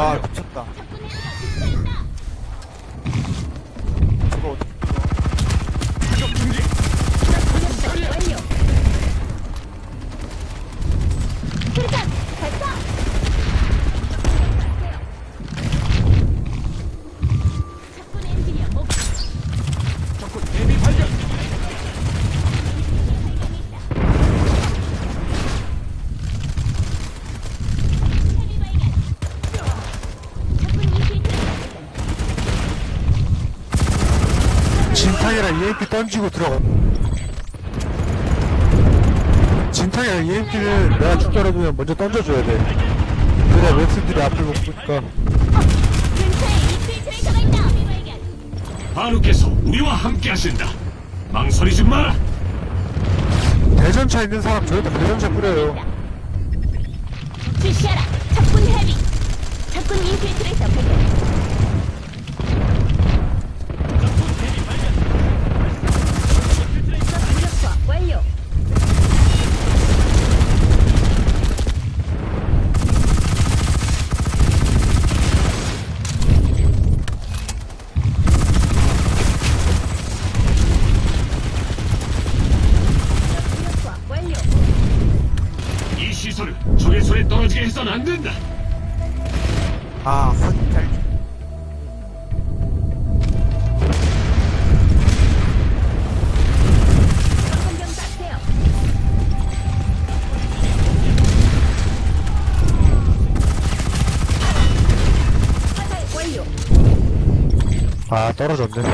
와 미쳤다 저거 어떻게 수류탄 발사! 착군 엔지니어 목 적군 대비 발견. 헤비 발견. 착군 인필트레이터 진탕이랑 EMP 던지고 들어가. 진탕이랑 EMP는 내가 죽더라도 먼저 던져줘야 돼. 그래야 웹슨들이 앞을 못 보니까. 바누께서 우리와 함께 하신다. 망설이 지 마라. 대전차 있는 사람 저기다 대전차 뿌려요. 지시하라. 착군 헤비. 착군 인필트레이터 발견. 떨어졌네.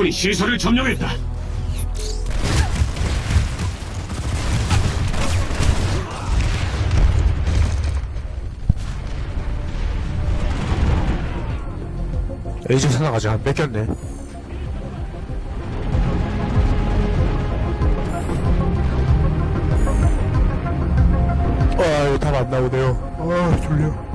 적군이 시설을 점령했다. 에이즈 산악 아직 안 뺏겼네. 아, 이거 답안 나오네요. 아, 졸려.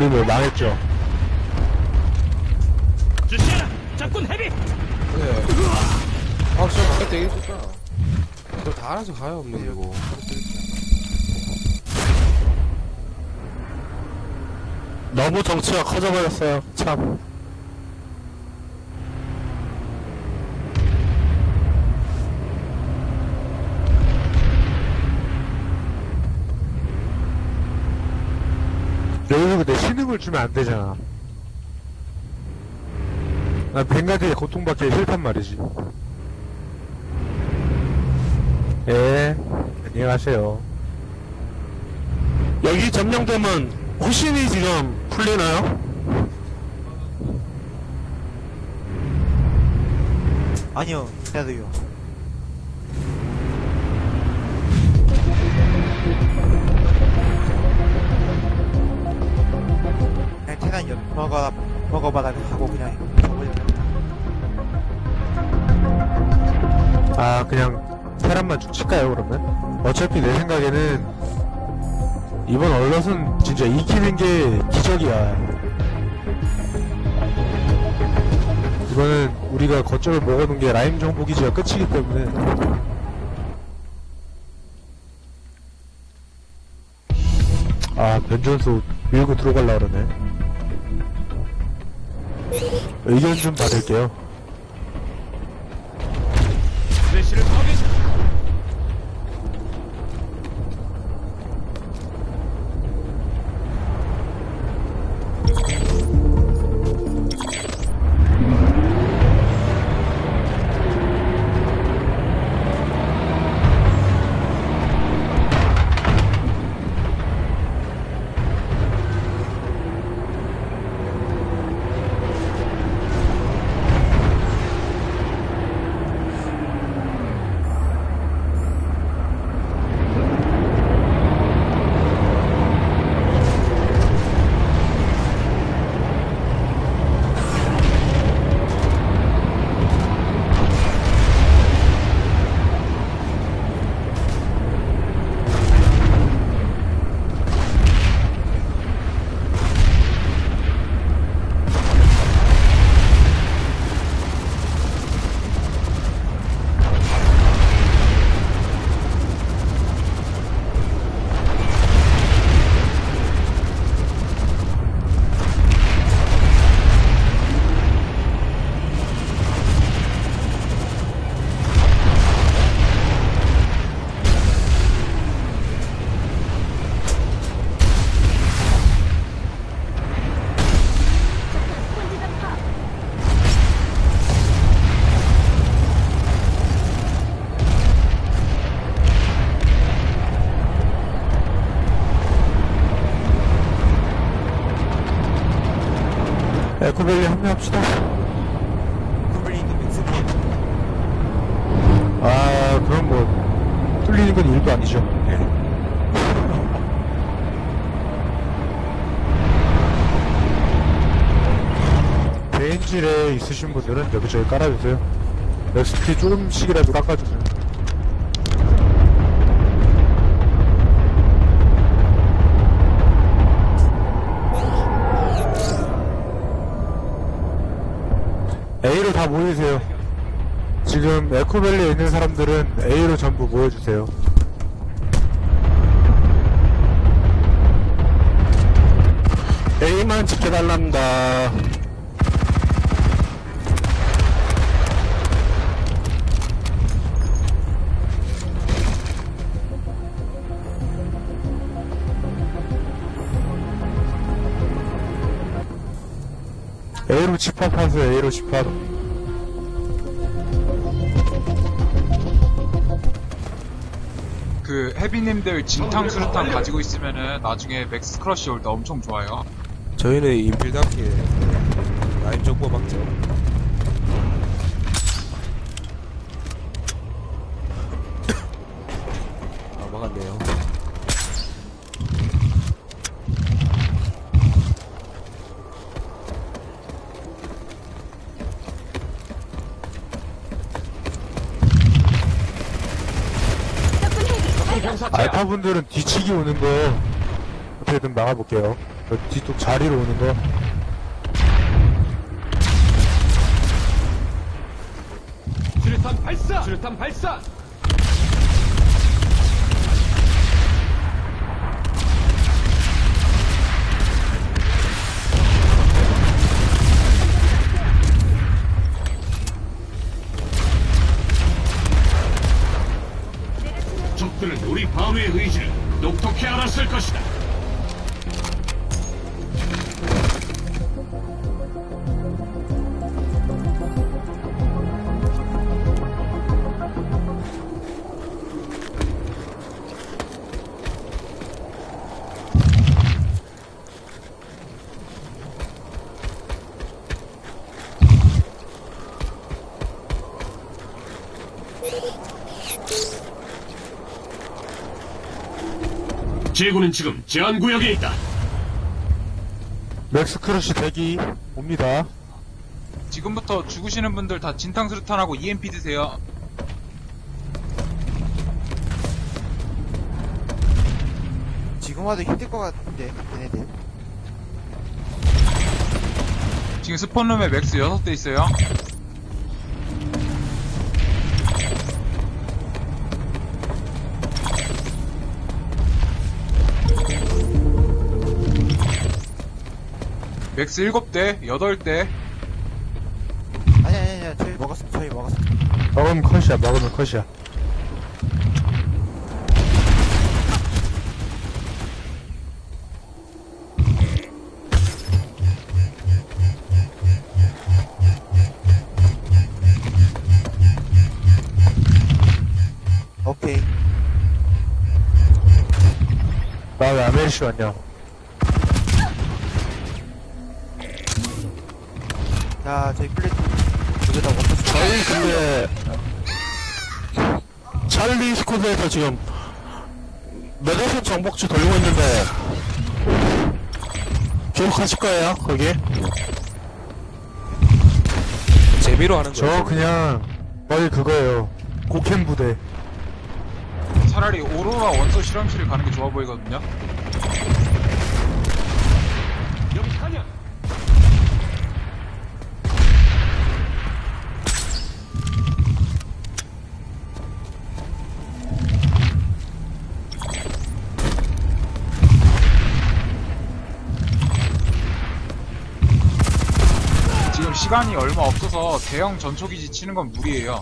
우리 뭐 망했죠? 지시하라. 적군 헤비. 네. 아, 진짜 바깥 얘기해줬잖아. 그걸 다 알아서 가요, 없는 이거. 너무 정치가 커져버렸어요. 참. 근데 신음을 주면 안 되잖아. 난 벵가드에 고통받기 싫단 말이지. 예, 안녕히 가세요. 여기 점령되면 후신이 지금 풀리나요? 아니요 그래도요 버거 바닥 하고 그냥 버거요 아 그냥 테란만 쭉 칠까요 그러면? 어차피 내 생각에는 이번 얼럿은 진짜 이기는 게 기적이야 이거는 우리가 거점을 먹어놓은 게 라임 정보 기지가 끝이기 때문에 변전소 밀고 들어갈라 그러네. 의견 좀 받을게요. 에코밸리 합류합시다. 아, 그럼 뭐, 뚫리는 건 일도 아니죠. 예. 대인질에 있으신 분들은 여기저기 깔아주세요. 엑스피 조금씩이라도 깎아주세요. 다 모이세요. 지금 에코밸리에 있는 사람들은 A로 전부 모여주세요. A만 지켜달랍니다. A로 집합하세요, A로 집합. 그 헤비님들 진탕 수류탄 가지고 있으면은 나중에 맥스 크러쉬 올 때 엄청 좋아요. 저희는 인필답게 그 라인 쪽 뽑았죠. 아, 막았네요. 적군 헤비. 알파분들은 뒤치기 오는 거 어떻게든 막아볼게요. 저 뒤쪽 자리로 오는 거. 수류탄 발사 수류탄 발사 방어의 의지를 똑똑히 알았을 것이다. 제군은 지금 제한 구역에 있다. 맥스 크러쉬 대기 옵니다. 지금부터 죽으시는 분들 다 진탕 수류탄하고 EMP 드세요. 지금 와도 힘들 것 같은데 얘네들 지금 스폰룸에 맥스 6대 있어요. 맥스 7대, 8대. 아니 아니 아니 저희 먹었어 저희 먹었어 먹으면 컷이야 먹으면 컷이야. 오케이. 나 왜 아메리시 왔냐 자 저희 플레이트 두개다 먹었어 저희 근데 찰리 스쿼드에서 지금 메가폰 정복주 돌리고 있는데 기억하실 거예요 거기? 재미로 하는. 저 그냥 거의 그거예요 고캠 부대 차라리 오로라 원소 실험실 가는 게 좋아 보이거든요. 시간이 얼마 없어서 대형 전초기지 치는 건 무리예요.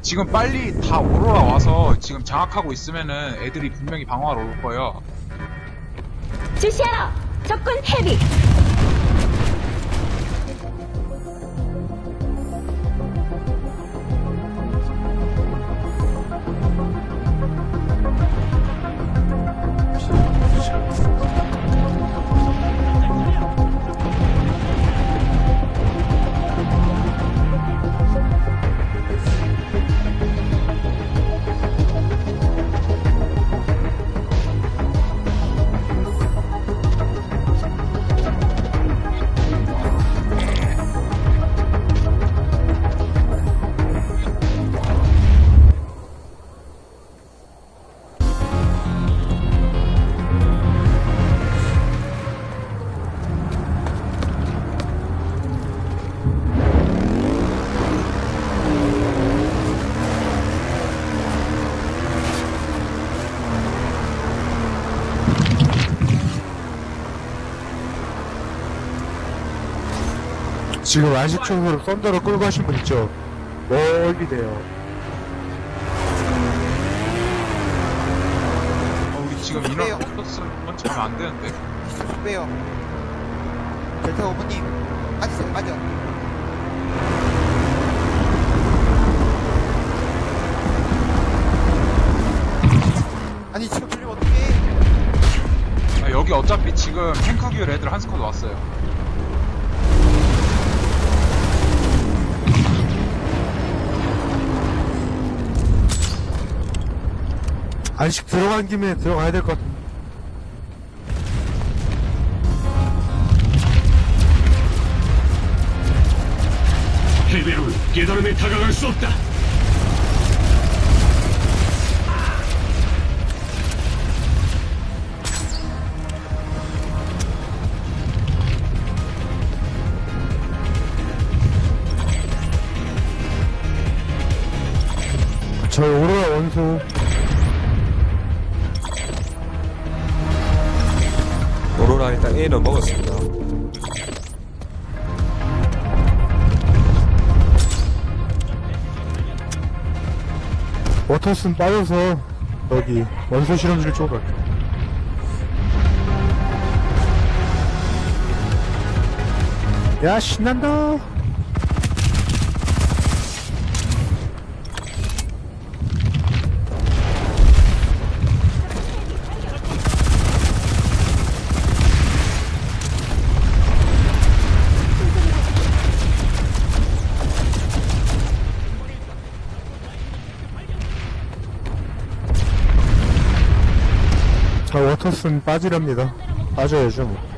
지금 빨리 다 오로라 와서 지금 장악하고 있으면은 애들이 분명히 방어하러 올 거예요. 주시하라. 적군 헤비. 지금 안식 청소로 썬더로 끌고 가신 분 있죠? 멀리 돼요 어, 우리 지금 빼요. 인원 없었으면 먼저 가면 안 되는데. 좀 빼요 델타 오브님 빠지세요 빠져 아니 지금 풀리면 어떡해 아, 여기 어차피 지금 탱크 듀얼 애들 한 스쿼드 왔어요. 안식 들어간 김에 들어가야 될 것 같은데 헤베론 깨달음에 다가갈 수 없다. 먹었습니다. 워터슨 빠져서 여기 원소 실험실 쪽으로 갈게요. 야 신난다 아 워터슨 빠지랍니다. 빠져야죠 뭐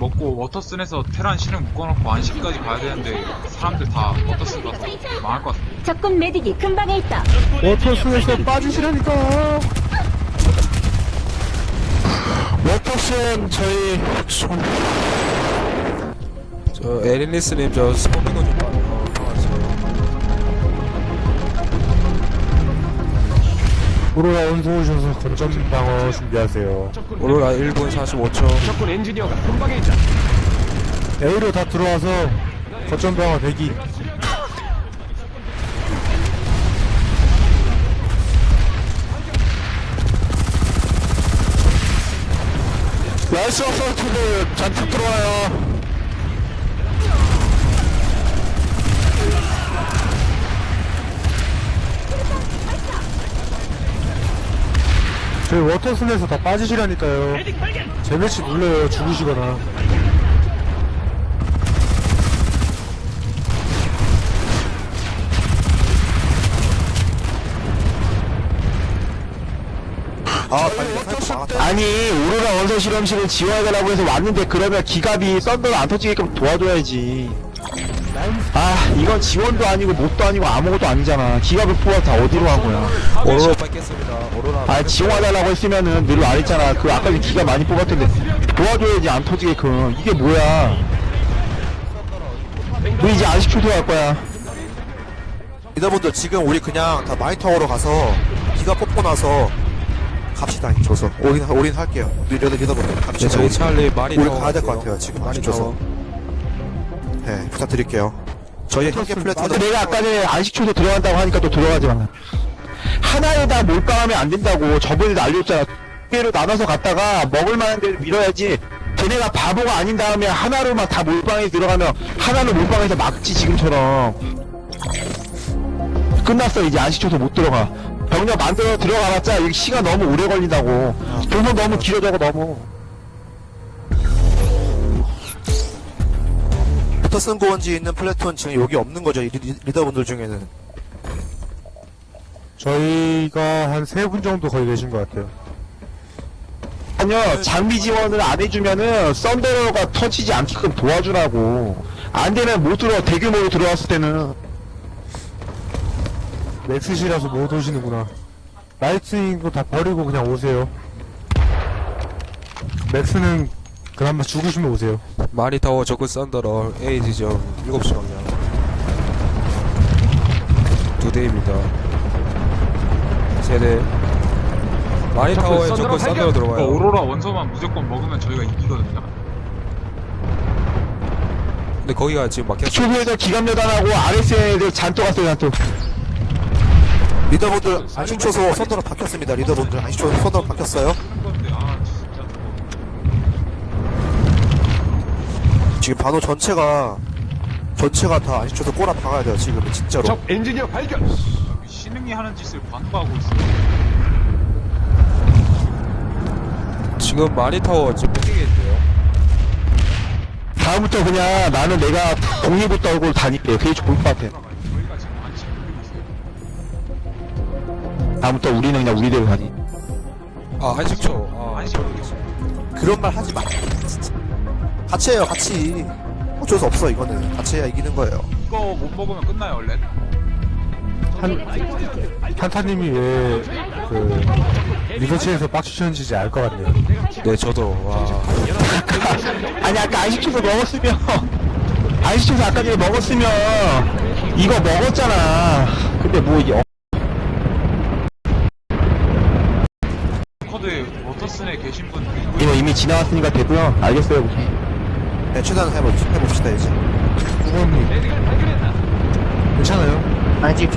먹고 워터슨에서 테란 신을 묶어놓고 안식까지 가야 되는데 사람들 다 워터슨 가서 망할 것 같은데 적군 메딕이 근방에 있다. 워터스에서 빠지시라니까 워터스는 저희 손 저 에릴리스님 저 스포핑거 좀 봐. 오로라 원소 오셔서 건전 방어 준비하세요 오로라 1분 45초. 적군 엔지니어가 근방에 있다. 에이로 다 들어와서 거점 방어 대기 나이스 어서트들 잔뜩 들어와요 저희 워터슨에서 다 빠지시라니까요. 제 배치 눌러요 죽으시거나. 아 아니 오로라 원소 실험실을 지원하라고 해서 왔는데 그러면 기갑이 썬더가 안 터지게끔 도와줘야지 아 이건 지원도 아니고 뭣도 아니고 아무것도 아니잖아. 기갑을 뽑아 다 어디로 한 거야 오로라. 아 지원해달라고 했으면은 늘 말했잖아. 그 아까 전 기가 많이 뽑았던데. 도와줘야지 안 터지게끔 이게 뭐야? 우리 이제 아직 초도할 거야. 리더분들 지금 우리 그냥 다 마이타워로 가서 기가 뽑고 나서 갑시다 줘서 올인 올인 할게요. 리더 리더분들 네, 갑시다. 저희 찰리 많이 우리 가야 될 것. 같아요 지금. 많이 줘서. 네 부탁드릴게요 저희 현재 아, 플랫폼 내가 아까 전에 안식 초도 들어간다고 하니까 또 들어가지 마. 하나에다 몰빵하면 안 된다고 저번에도 알려줬잖아. 두 개로 나눠서 갔다가 먹을 만한 데를 밀어야지 걔네가 바보가 아닌 다음에 하나로만 다 몰빵에 들어가면 하나로 몰빵해서 막지 지금처럼. 끝났어 이제 안식초도 못 들어가. 병력 만들어 들어가봤자 이게 시간 너무 오래 걸린다고. 동선 너무 길어져고 너무 부터슨 고원지에 있는 플래톤 지금 여기 없는 거죠 이 리- 리더분들 중에는 저희가 한 세 분 정도 거의 계신 것 같아요. 아니요 장비 지원을 안 해주면은 썬더러가 터지지 않게끔 도와주라고 안 되면 못 들어 대규모로 들어왔을 때는 렉스시라서 못 오시는구나. 라이트닝도 다 버리고 그냥 오세요. 맥스는 그나마 죽으시면 오세요. 많이 타워 적군 썬더러 에이지점 7시 방향. 두 대입니다. 세 대. 많이 타워에 적군 썬더러 그 들어와요. 오로라 원소만 무조건 먹으면 저희가 이기거든요 근데 거기가 지금 막혔어. 초보에서 기갑여단하고 RSN 애들 잔뜩 왔어요 잔뜩 리더분들 안식초소 선도로 바뀌었습니다 리더분들 안식초소 선도로 바뀌었어요 지금 반호 전체가 전체가 다 안식초소 꼬라 박아야 돼요 지금 진짜로. 적 엔지니어 발견. 신흥이 하는 짓을 반박하고 있어요 지금 많이 타워 지금 뺏기겠는데요. 다음부터 그냥 나는 내가 독립부 떨고 다닐게 그게 좋을 것 같아 저희가 지금 안식 돌리고 있어요. 다음부터 우리는 그냥 우리대로 다니. 아 한식초. 아 안식 그런 말 하지 마. 진짜 같이 해요 같이. 어쩔 수 없어 이거는. 같이 해야 이기는 거예요. 이거 못 먹으면 끝나요 원래? 한, 한타님이 왜, 그, 리서치에서 빡치셨는지 알 것 같네요. 네 저도. 와. 아니 아까 안식초도 먹었으면 안식초도 아까 전에 먹었으면 이거 먹었잖아. 근데 뭐 이- 어, 커드 워터슨에 계신 분? 이거 이미 지나왔으니까 되고요. 알겠어요 네 최대한 해보, 해봅시다 이제 구건님. 괜찮아요? 아직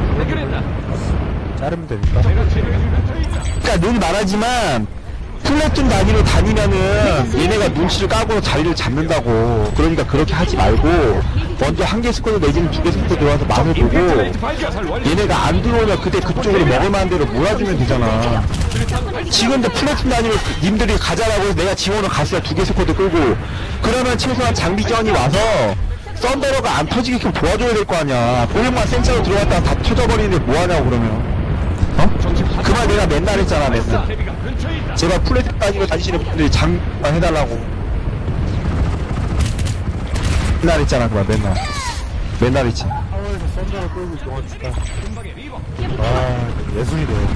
자르면 되니까. 그러니까 늘 말하지만 플래툰 단위로 다니면은 얘네가 눈치를 까고 자리를 잡는다고 그러니까 그렇게 하지 말고 먼저 한 개 스쿼드 내지는 두 개 스쿼드 들어와서 맛을 보고 얘네가 안 들어오면 그때 그쪽으로 먹을 만한 대로 몰아주면 되잖아 지금 도 플래툰 단위로 님들이 가자라고 해서 내가 지원을 갔어요 두 개 스쿼드 끌고 그러면 최소한 장비 지원이 와서 썬더러가 안 터지게끔 도와줘야 될 거 아니야. 보령만 센터로 들어갔다가 다 터져버리는데 뭐하냐고 그러면. 어? 그말 내가 맨날 했잖아 맨날. 제발 플레이트 따지고 다니시는 분들이 장만 해달라고. 맨날 했잖아 그말 맨날. 맨날 했지. 타워에서 썬더를 끌고 진짜 아 예술이네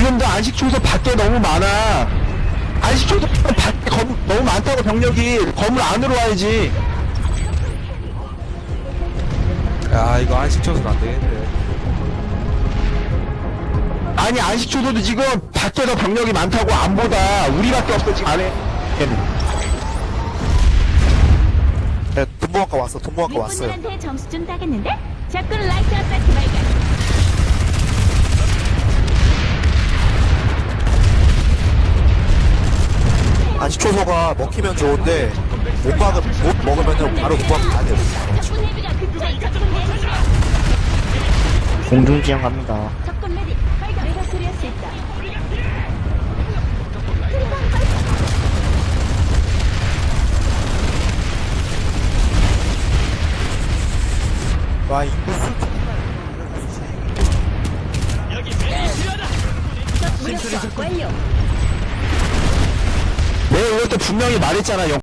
지금도 안식 초소 밖에 너무 많아. 안식 초소 밖에 건물 너무 많다고 병력이 건물 안으로 와야지. 야 이거 안식 쳐서는 안 되겠네 아니 안식 초소도 지금 밖에서 병력이 많다고 안 보다. 우리밖에 없어 지금 안에. 네, 동부학과 왔어 동부학과 왔어요 윗분들한테 점수 좀 따겠는데? 적군 라이트 어택 발견. 안식초소가 먹히면 좋은데 못, 막으, 못 먹으면 바로 무박 안 돼요. 공중지형 갑니다. 적군 메딕 발견. 내가 수리할 수 있다. 와 완료. 내가 이럴 때 분명히 말했잖아. 영